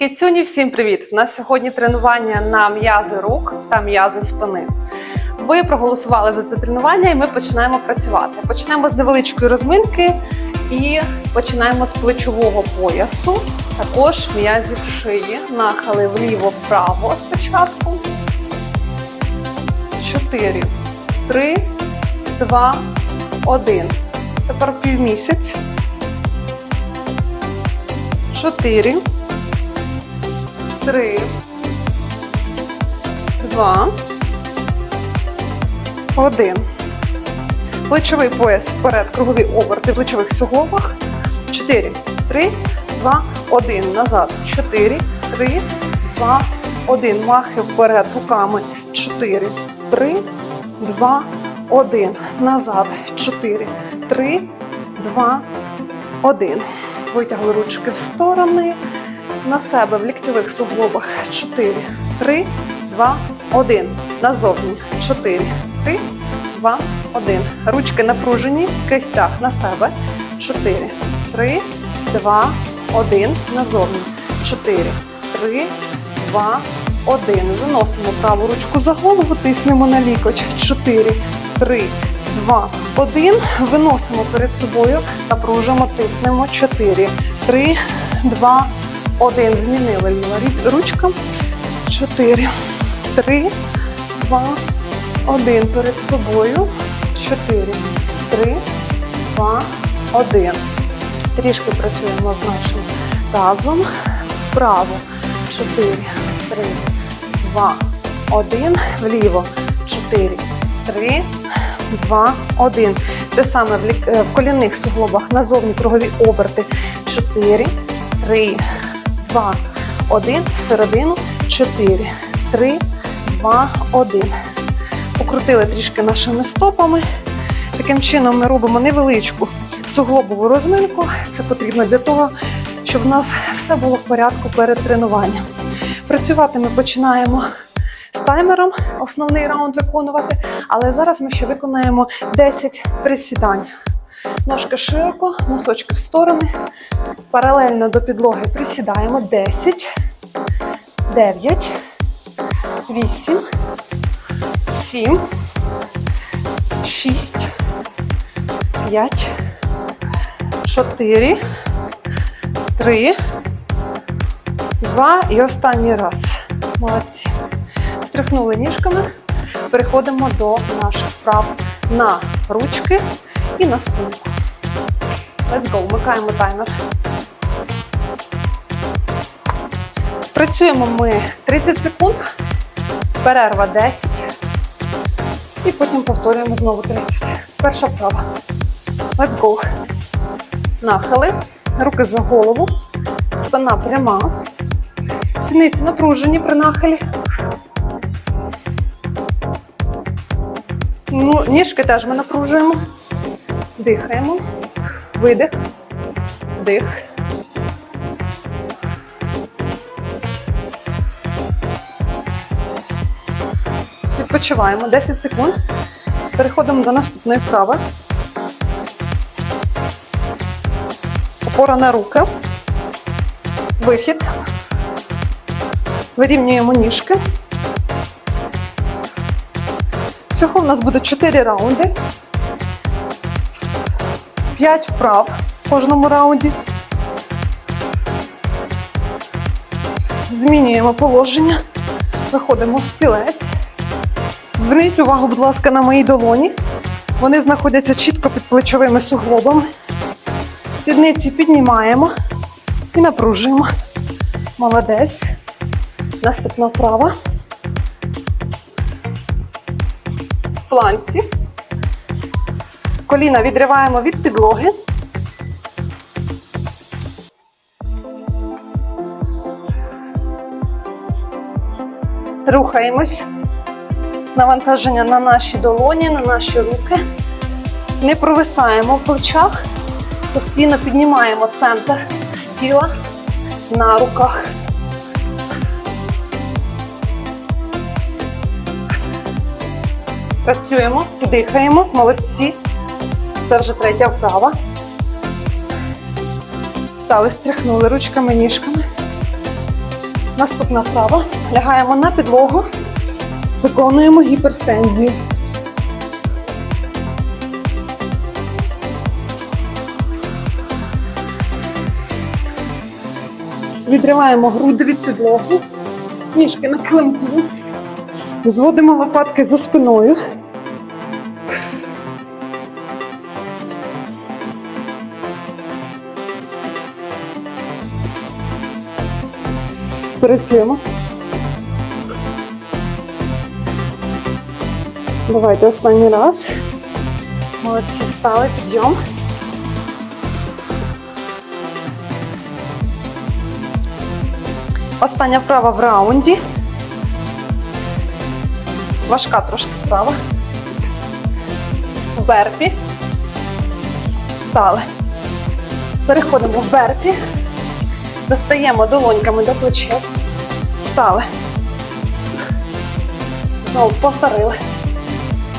Кицюні, всім привіт! У нас сьогодні тренування на м'язи рук та м'язи спини. Ви проголосували за це тренування, і ми починаємо працювати. Почнемо з невеличкої розминки і починаємо з плечового поясу, також м'язів шиї, нахили вліво-вправо спочатку. Чотири, три, два, один. Тепер півмісяць. Чотири три, два, один. Плечовий пояс вперед, кругові оберти в плечових суглобах. Чотири, три, два, один. Назад. Чотири, три, два, один. Махи вперед руками. Чотири, три, два, один. Назад. Чотири, три, два, один. Витягли ручки в сторони на себе в ліктьових суглобах. 4, 3, 2, 1. Назовні. 4, 3, 2, 1. Ручки напружені в кистях на себе. 4, 3, 2, 1. Назовні. 4, 3, 2, 1. Заносимо праву ручку за голову, тиснемо на лікоть. 4, 3, 2, 1. Виносимо перед собою, напружимо, тиснемо. 4, 3, 2, 1. Один змінили ліва ручка. Чотири, три, два, один. Перед собою. Чотири, три, два, один. Трішки працюємо з нашим тазом. Вправо. Чотири, три, два, один. Вліво. Чотири, три, два, один. Те саме в, е, колінних суглобах назовні кругові оберти. Чотири, три, два, один, всередину, чотири, три, два, один. Покрутили трішки нашими стопами. Таким чином ми робимо невеличку суглобову розминку. Це потрібно для того, щоб в нас все було в порядку перед тренуванням. Працювати ми починаємо з таймером, основний раунд виконувати, але зараз ми ще виконаємо 10 присідань. Ножки широко, носочки в сторони, Паралельно до підлоги присідаємо 10, 9, 8, 7, 6, 5, 4, 3, 2 і останній раз. Молодці. Стряхнули ніжками. Переходимо до наших вправ на ручки і на спинку. Let's go, вмикаємо таймер. Працюємо ми 30 секунд, перерва 10. І потім повторюємо знову 30. Перша вправа. Let's go. Нахили, руки за голову, спина пряма. Сіниці напружені при нахилі. Ну, ніжки теж ми напружуємо. Дихаємо. Видих. Дих. Відпочиваємо 10 секунд. Переходимо до наступної вправи. Опора на руки. Вихід. Вирівнюємо ніжки. Всього в нас буде 4 раунди. 5 вправ в кожному раунді. Змінюємо положення. Виходимо в стілець. Зверніть увагу, будь ласка, на мої долоні. Вони знаходяться чітко під плечовими суглобами. Сідниці піднімаємо і напружуємо. Молодець. Наступна вправа. В планці. Коліна відриваємо від підлоги. Рухаємось. Навантаження на наші долоні, на наші руки. Не провисаємо в плечах. Постійно піднімаємо центр тіла на руках. Працюємо, дихаємо, молодці. Це вже третя вправа. Стали, стряхнули ручками, ніжками. Наступна вправа. Лягаємо на підлогу. Виконуємо гіперстензію. Відриваємо груди від підлоги, ніжки на клемку. Зводимо лопатки за спиною. Працюємо. Давайте останній раз. Молодці, встали, підйом. Остання вправа в раунді. Важка трошки вправа. В берпі. Встали. Переходимо в берпі. Достаємо долоньками до плечей. Встали. Знову повторили.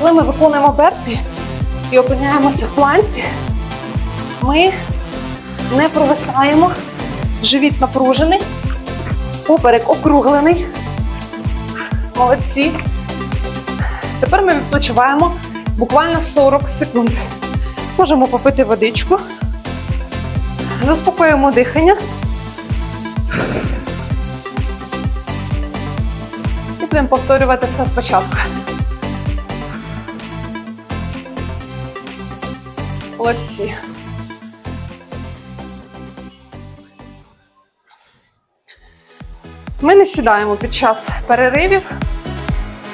Коли ми виконуємо берпі і опиняємося в планці, ми не провисаємо, живіт напружений, поперек округлений. Молодці. Тепер ми відпочиваємо буквально 40 секунд. Можемо попити водичку, заспокоюємо дихання. І будемо повторювати все спочатку. Молодці. Ми не сідаємо під час переривів,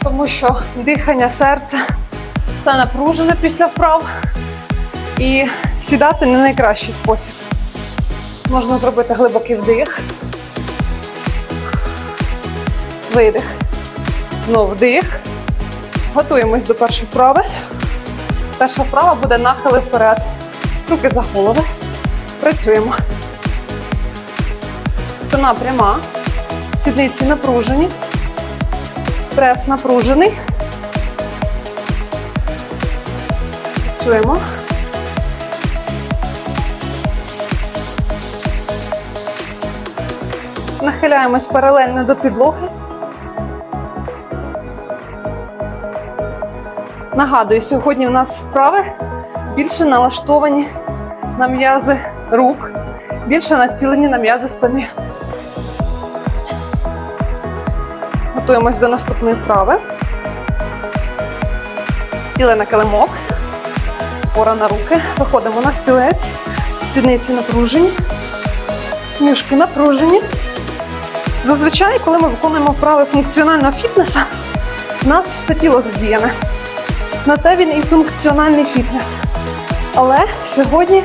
тому що дихання серця все напружене після вправ. І сідати не найкращий спосіб. Можна зробити глибокий вдих. Видих. Знову вдих. Готуємось до першої вправи. Перша вправа буде нахили вперед. Руки за голови. Працюємо. Спина пряма. Сідниці напружені. Прес напружений. Працюємо. Нахиляємось паралельно до підлоги. Нагадую, сьогодні у нас вправи більше налаштовані на м'язи рук, більше націлені на м'язи спини. Готуємось до наступної вправи. Сіли на килимок, пора на руки, виходимо на стілець, сідниці напружені, ніжки напружені. Зазвичай, коли ми виконуємо вправи функціонального фітнесу, у нас все тіло задіяне. На те він і функціональний фітнес. Але сьогодні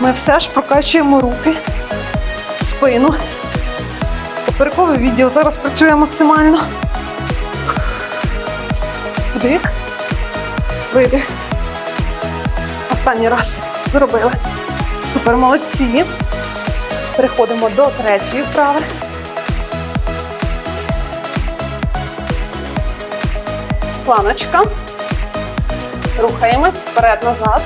ми все ж прокачуємо руки, спину. Поперековий відділ зараз працює максимально. Вдих, видих. Останній раз зробили. Супер молодці. Переходимо до третьої вправи. Планочка. Рухаємось вперед-назад.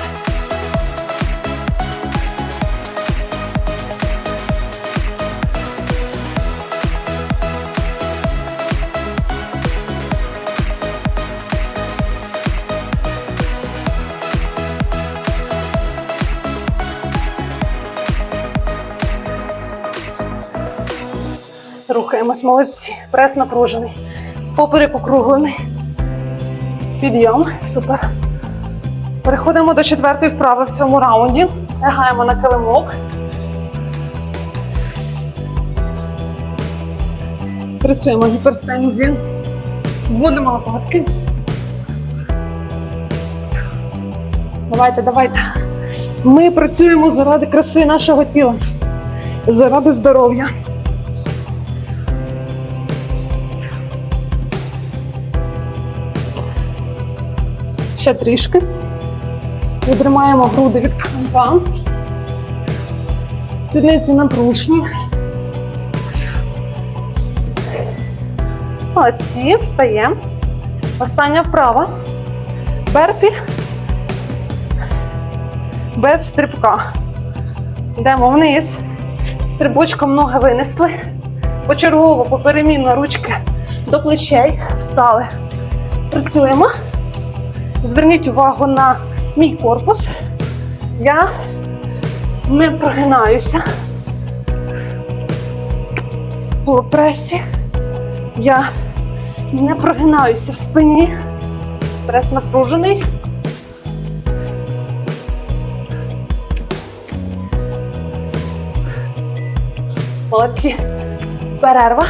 Рухаємось, молодці. Прес напружений. Поперек округлений. Підйом. Супер. Переходимо до четвертої вправи в цьому раунді. Лягаємо на килимок. Працюємо гіперстензію. Зводимо лопатки. Давайте, давайте. Ми працюємо заради краси нашого тіла, заради здоров'я. Ще трішки. Відримаємо груди від крампа. Сідниці напружні. Молодці, встаємо. Остання вправа. Берпі. Без стрибка. Йдемо вниз. Стрибочком ноги винесли. Почергово, поперемінно ручки до плечей. Встали. Працюємо. Зверніть увагу на мій корпус. Я не прогинаюся. В пресі. Я не прогинаюся в спині. Прес напружений. Молодці. Перерва.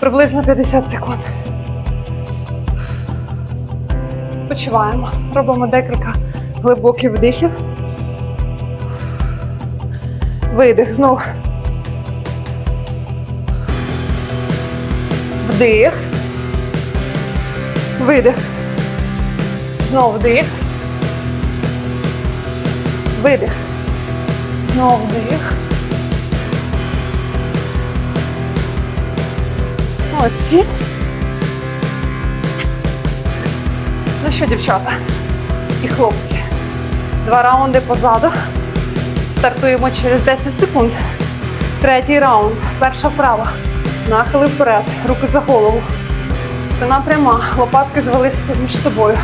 Приблизно 50 секунд. Почуваємо. Робимо декілька глибоких вдихів. Видих знову. Вдих. Видих. Знову вдих. Видих. Знову вдих. Молодці. Що, дівчата і хлопці, два раунди позаду. Стартуємо через 10 секунд. Третій раунд. Перша вправа. Нахили вперед. Руки за голову. Спина пряма. Лопатки звелися між собою.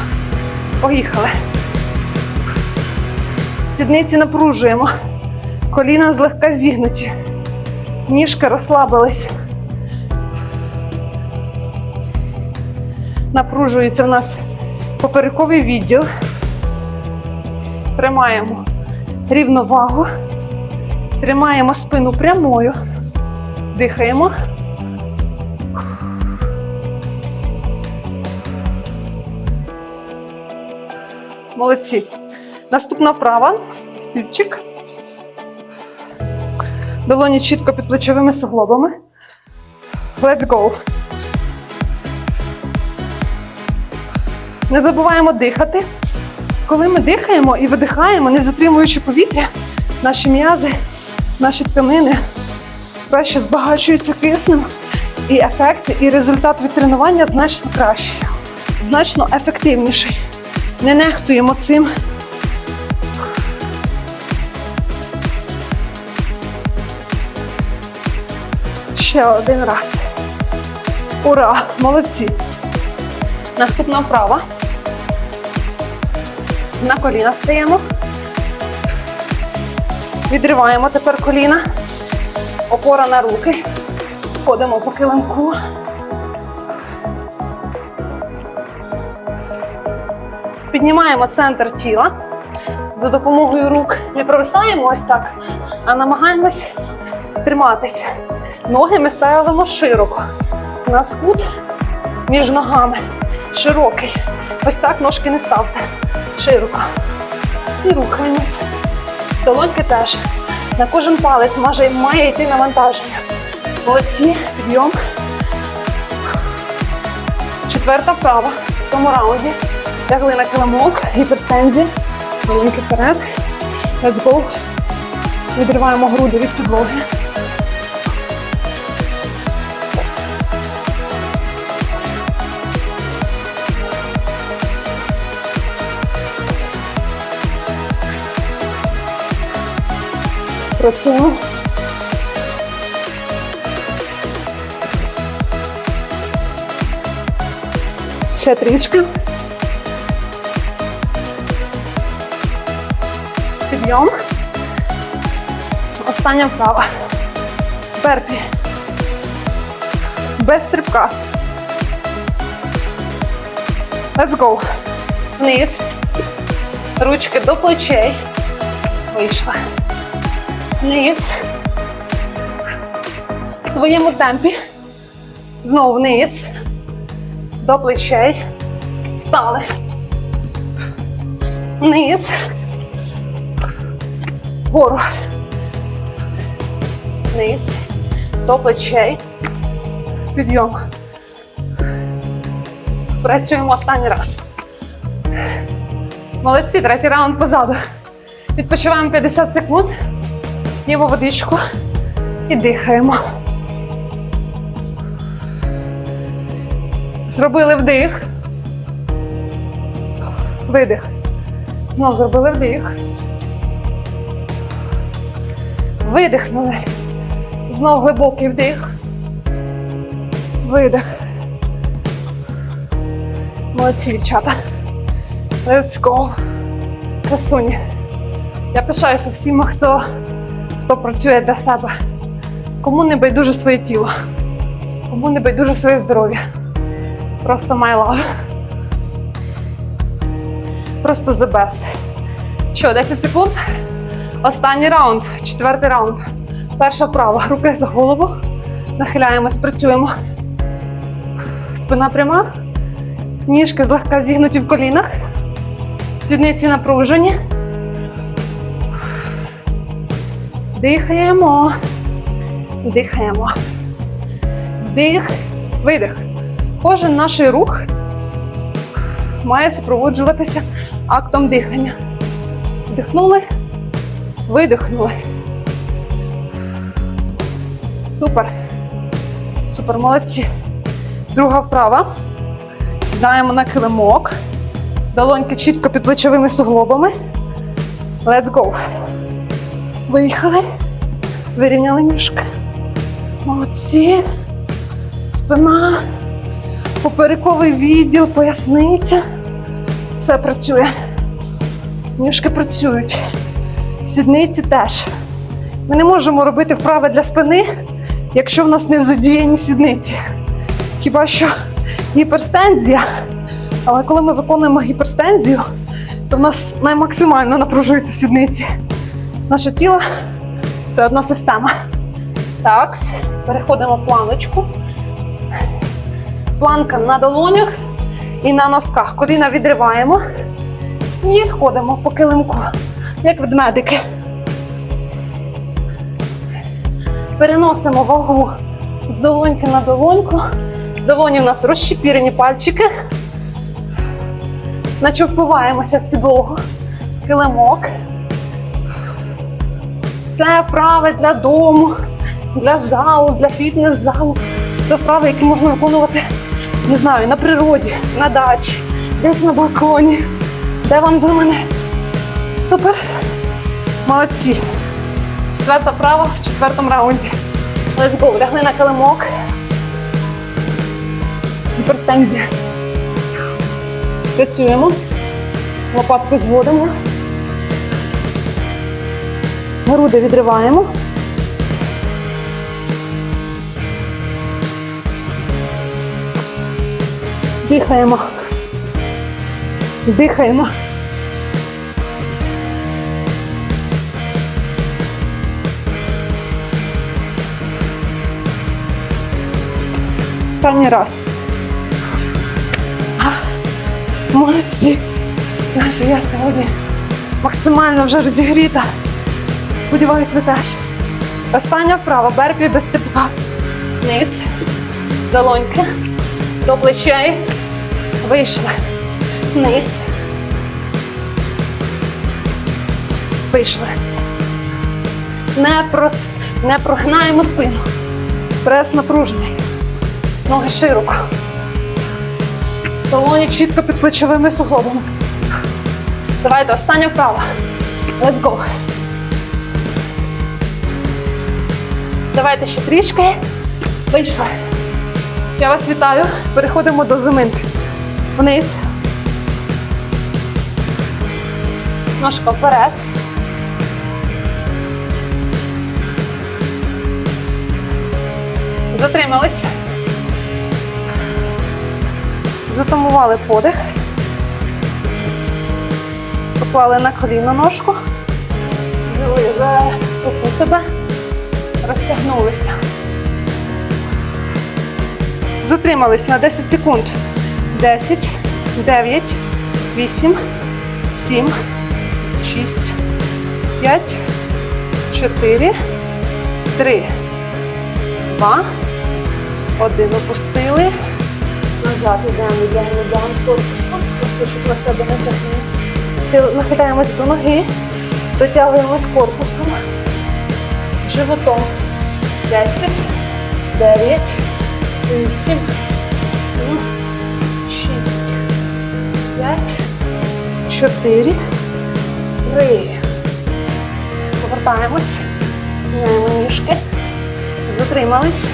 Поїхали. Сідниці напружуємо. Коліна злегка зігнуті. Ніжки розслабились. Напружується в нас поперековий відділ. Тримаємо рівновагу. Тримаємо спину прямою. Дихаємо. Молодці. Наступна вправа. Стільчик. Долоні чітко під плечовими суглобами. Let's go. Не забуваємо дихати. Коли ми дихаємо і видихаємо, не затримуючи повітря, наші м'язи, наші тканини краще збагачуються киснем, і ефект, і результат від тренування значно кращий, значно ефективніший. Не нехтуємо цим. Ще один раз. Ура! Молодці! Наступна вправа. На коліна стаємо. Відриваємо тепер коліна. Опора на руки. Ходимо по килимку. Піднімаємо центр тіла. За допомогою рук не провисаємо ось так, а намагаємось триматися. Ноги ми ставимо широко. У нас між ногами широкий. Ось так ножки не ставте. Широко. І рухаємось. Долоньки теж. На кожен палець має, має йти навантаження. Молодці, підйом. Четверта вправа в цьому раунді. Лягли на килимок, гіперстензі. Долоньки вперед. Let's go. Відриваємо груди від підлоги. Працюємо. Ще трішки. Підйом. Остання вправа. Берпі. Без стрибка. Let's go. Вниз. Ручки до плечей. Вийшла. Вниз. В своєму темпі. Знову вниз. До плечей. Встали. Вниз. Вгору. Вниз. До плечей. Підйом. Працюємо останній раз. Молодці, третій раунд позаду. Відпочиваємо 50 секунд. П'ємо водичку і дихаємо. Зробили вдих. Видих. Знов зробили вдих. Видихнули. Знов глибокий вдих. Видих. Молодці, дівчата. Let's go. Красуні. Я пишаюся всіма, хто, хто працює для себе. Кому не байдуже своє тіло, кому не байдуже своє здоров'я. Просто my love. Просто the best. Що, 10 секунд? Останній раунд, четвертий раунд. Перша вправа. Руки за голову. Нахиляємось, працюємо. Спина пряма. Ніжки злегка зігнуті в колінах. Сідниці напружені. Дихаємо. Дихаємо. Вдих, видих. Кожен наш рух має супроводжуватися актом дихання. Вдихнули, видихнули. Супер. Супер, молодці. Друга вправа. Сідаємо на килимок. Долоньки чітко під плечовими суглобами. Let's go. Виїхали. Вирівняли ніжки. Молодці. Спина. Поперековий відділ, поясниця. Все працює. Ніжки працюють. Сідниці теж. Ми не можемо робити вправи для спини, якщо в нас не задіяні сідниці. Хіба що гіперстензія. Але коли ми виконуємо гіперстензію, то в нас наймаксимально напружуються сідниці. Наше тіло це одна система. Так, переходимо в планочку. Планка на долонях і на носках. Коліна відриваємо і ходимо по килимку, як ведмедики. Переносимо вагу з долоньки на долоньку. Долоні у нас розщепірені пальчики. Наче впиваємося в підлогу, килимок. Це вправи для дому, для залу, для фітнес-залу. Це вправи, які можна виконувати, не знаю, на природі, на дачі, десь на балконі, де вам заманеться. Супер. Молодці. Четверта вправа в четвертому раунді. Let's go. Лягли на килимок. Гіперстензія. Працюємо. Лопатку зводимо. Груди відриваємо. Дихаємо. Дихаємо. Останній раз. Молодці. Я сьогодні максимально вже розігріта. Сподіваюсь, ви теж. Остання вправа. Берпі без типка. Низ. Долоньки. До плечей. Вийшли. Низ. Вийшли. Не, прос... Не прогинаємо спину. Прес напружений. Ноги широко. Долоні чітко під плечовими суглобами. Давайте остання вправа. Let's go. Давайте ще трішки. Вийшли. Я вас вітаю. Переходимо до зиминки. Вниз. Ножка вперед. Затримались. Затамували подих. Поклали на коліно ножку. Взяли за ступу себе. Розтягнулися. Затримались на 10 секунд. 10, 9, 8, 7, 6, 5, 4, 3, 2, 1. Опустили. Назад йдемо, йдемо, йдемо корпусом. Кусочок на себе не тягнемо. Нахиляємось до ноги. Дотягуємось корпусом. Животом. 10, 9, 8, 7, 6, 5, 4, 3. Повертаємось. Міняємо ніжки. Затримались.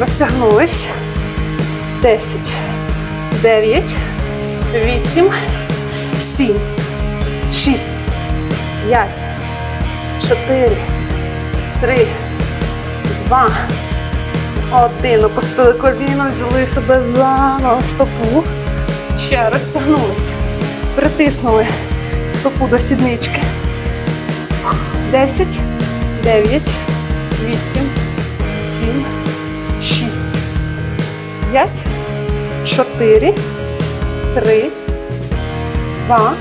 Розтягнулись. 10, 9, 8, 7, 6, 5, 4, 3, 2, 1. Опустили коліно, взяли себе за стопу. Ще розтягнулись. Притиснули стопу до сіднички. 10, 9, 8, 7, 6, 5, 4, 3, 2,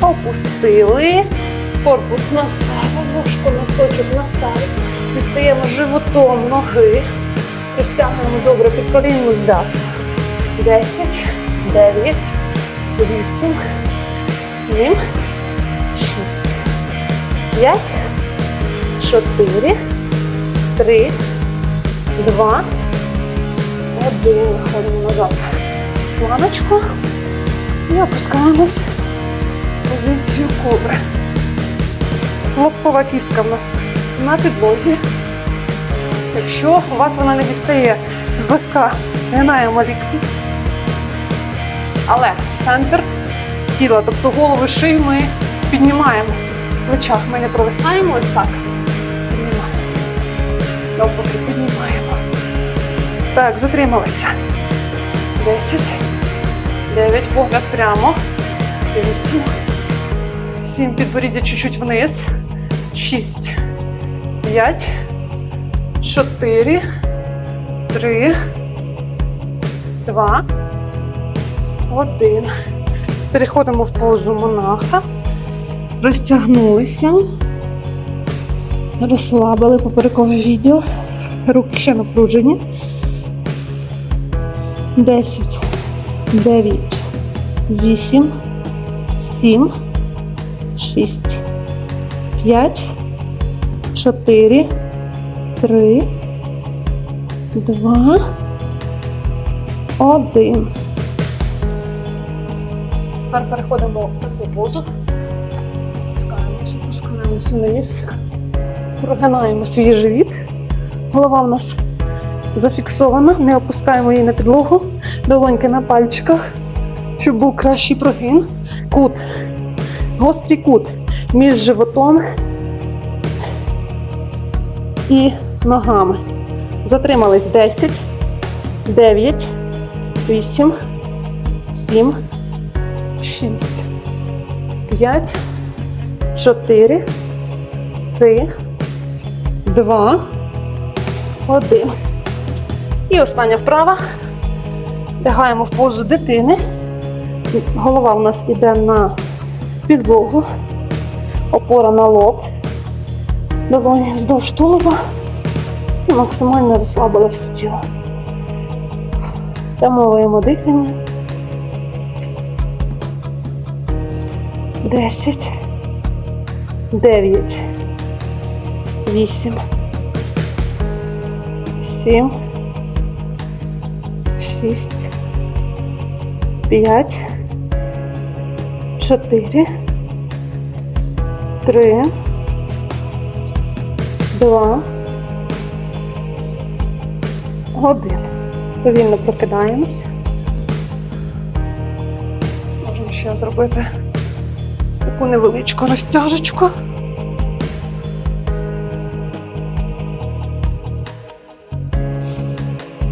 опустили. Корпус на себе, ножку, носочок на себе. Дістаємо животом ноги. Розтягуємо добре підколінну зв'язку. 10, 9, 8, 7, 6, 5, 4, 3, 2, 1. Виходимо назад. Планочку. І опускаємось в позицію кобри. Лобкова кістка в нас на підлозі. Якщо у вас вона не дістає злегка, згинаємо лікті. Але центр тіла, тобто голову шию ми піднімаємо в плечах. Ми не провисаємо ось так. Піднімаємо. Навпаки, піднімаємо. Так, затрималися. 10, 9, погляд прямо. 8, 7, підборіддя чуть-чуть вниз. 6, 5, 4, 3, 2, 1. Переходимо в позу монаха. Розтягнулися. Розслабили поперековий відділ. Руки ще напружені. 10, 9, 8, 7, 6, 5, 4, 3, 2, 1. Тепер переходимо в таку позу. Спускаємося, спускаємося вниз. Прогинаємо свій живіт. Голова в нас зафіксована, не опускаємо її на підлогу, долоньки на пальчиках, щоб був кращий прогин. Кут, гострий кут між животом і ногами. Затримались 10, 9, 8, 7, 6, 5, 4, 3, 2, 1. І остання вправа. Лягаємо в позу дитини. Голова у нас іде на підлогу, опора на лоб, долоні вздовж тулуба. І максимально розслабили все тіло. Тамовуємо дихання. 10, 9, 8, 7, 6, 5, 4, 3, 2, 1. Повільно прокидаємось. Можемо ще зробити ось таку невеличку розтяжечку.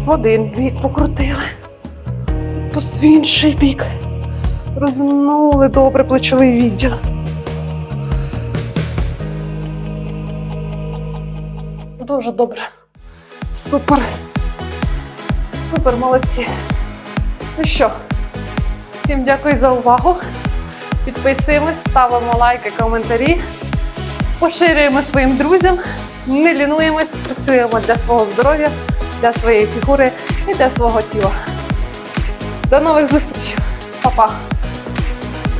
В один бік покрутили, по в інший бік. Розминули добре плечовий відділ. Дуже добре. Супер. Супер, молодці. Ну що, всім дякую за увагу. Підписуємось, ставимо лайки, коментарі, поширюємо своїм друзям, не лінуємось, працюємо для свого здоров'я, для своєї фігури і для свого тіла. До нових зустрічей. Па-па!